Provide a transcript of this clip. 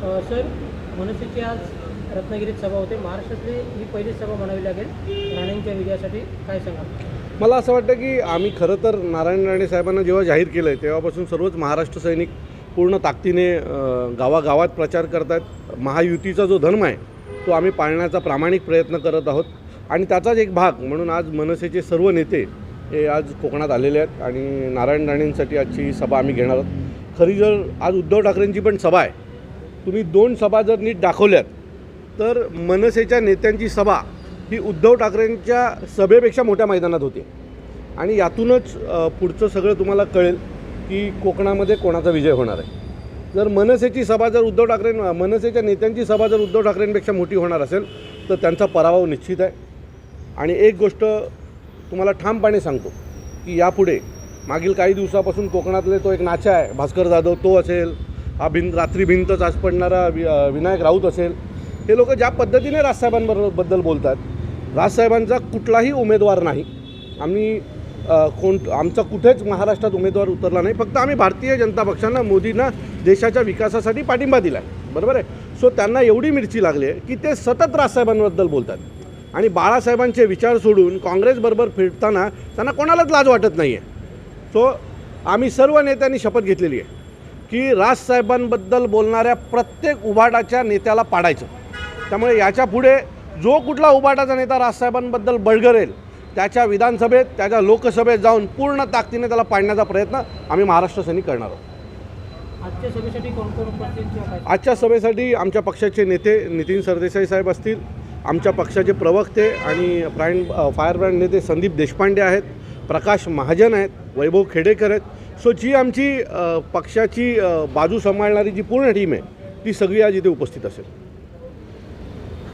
Sir मनसेची आज रत्नागिरीत सभा होते. महाराष्ट्रातली ही पहिली सभा म्हणावी लागेल. राणेंच्या विजयासाठी काय सांगा मला असं वाटतं की आम्ही खरं तर नारायण राणे साहेबांना जेव्हा जाहीर केलं आहे तेव्हापासून सर्वच महाराष्ट्र सैनिक पूर्ण ताकदीने गावागावात प्रचार करत आहेत महायुतीचा जो धर्म आहे तो आम्ही पाळण्याचा प्रामाणिक प्रयत्न करत आहोत. आणि त्याचाच एक भाग म्हणून आज मनसेचे सर्व नेते हे आज कोकणात आलेले आहेत. आणि नारायण राणेंसाठी आजची सभा आम्ही घेणार आहोत. खरी जर आज उद्धव ठाकरेंची पण सभा आहे तुम्ही दोन सभा जर नीट दाखवल्यात तर मनसेच्या नेत्यांची सभा ही उद्धव ठाकरेंच्या सभेपेक्षा मोठ्या मैदानात होती. आणि यातूनच पुढचं सगळं तुम्हाला कळेल की कोकणामध्ये कोणाचा विजय होणार आहे. जर मनसेची सभा जर उद्धव ठाकरे मनसेच्या नेत्यांची सभा जर उद्धव ठाकरेंपेक्षा मोठी होणार असेल तर त्यांचा पराभव निश्चित आहे. आणि एक गोष्ट तुम्हाला ठामपणे सांगतो की यापुढे मागील काही दिवसापासून कोकणातले तो एक नाचा आहे भास्कर जाधव तो असेल. हा भिंत रात्री भिंतच आज पडणारा वि विनायक राऊत असेल. हे लोक ज्या पद्धतीने राजसाहेबांबरोबद्दल बोलतात राजसाहेबांचा कुठलाही उमेदवार नाही. आम्ही कोण आमचा कुठेच महाराष्ट्रात उमेदवार उतरला नाही. फक्त आम्ही भारतीय जनता पक्षानं मोदींना देशाच्या विकासासाठी पाठिंबा दिला आहे बरोबर आहे? सो त्यांना एवढी मिरची लागली आहे की ते सतत राजसाहेबांबद्दल बोलतात. आणि बाळासाहेबांचे विचार सोडून काँग्रेसबरोबर फिरताना त्यांना कोणालाच लाज वाटत नाही आहे सो आम्ही सर्व नेत्यांनी शपथ घेतलेली आहे. की राजसाहेबांबद्दल बोलणाऱ्या प्रत्येक उभाटाच्या नेत्याला पाडायचं. त्यामुळे याच्यापुढे जो कुठला उभाटाचा नेता राजसाहेबांबद्दल बळगरेल त्याच्या विधानसभेत त्याच्या लोकसभेत जाऊन पूर्ण ताकदीने त्याला पाडण्याचा प्रयत्न आम्ही महाराष्ट्र सैनिक करणार आहोत. आजच्या सभेसाठी आमच्या पक्षाचे नेते नितीन सरदेसाई साहेब असतील आमच्या पक्षाचे प्रवक्ते आणि ब्रँड फायर ब्रँड नेते संदीप देशपांडे आहेत प्रकाश महाजन आहेत वैभव खेडेकर आहेत सो जी आमची पक्षाची बाजू सांभाळणारी जी पूर्ण टीम आहे ती सगळी आज इथे उपस्थित असेल.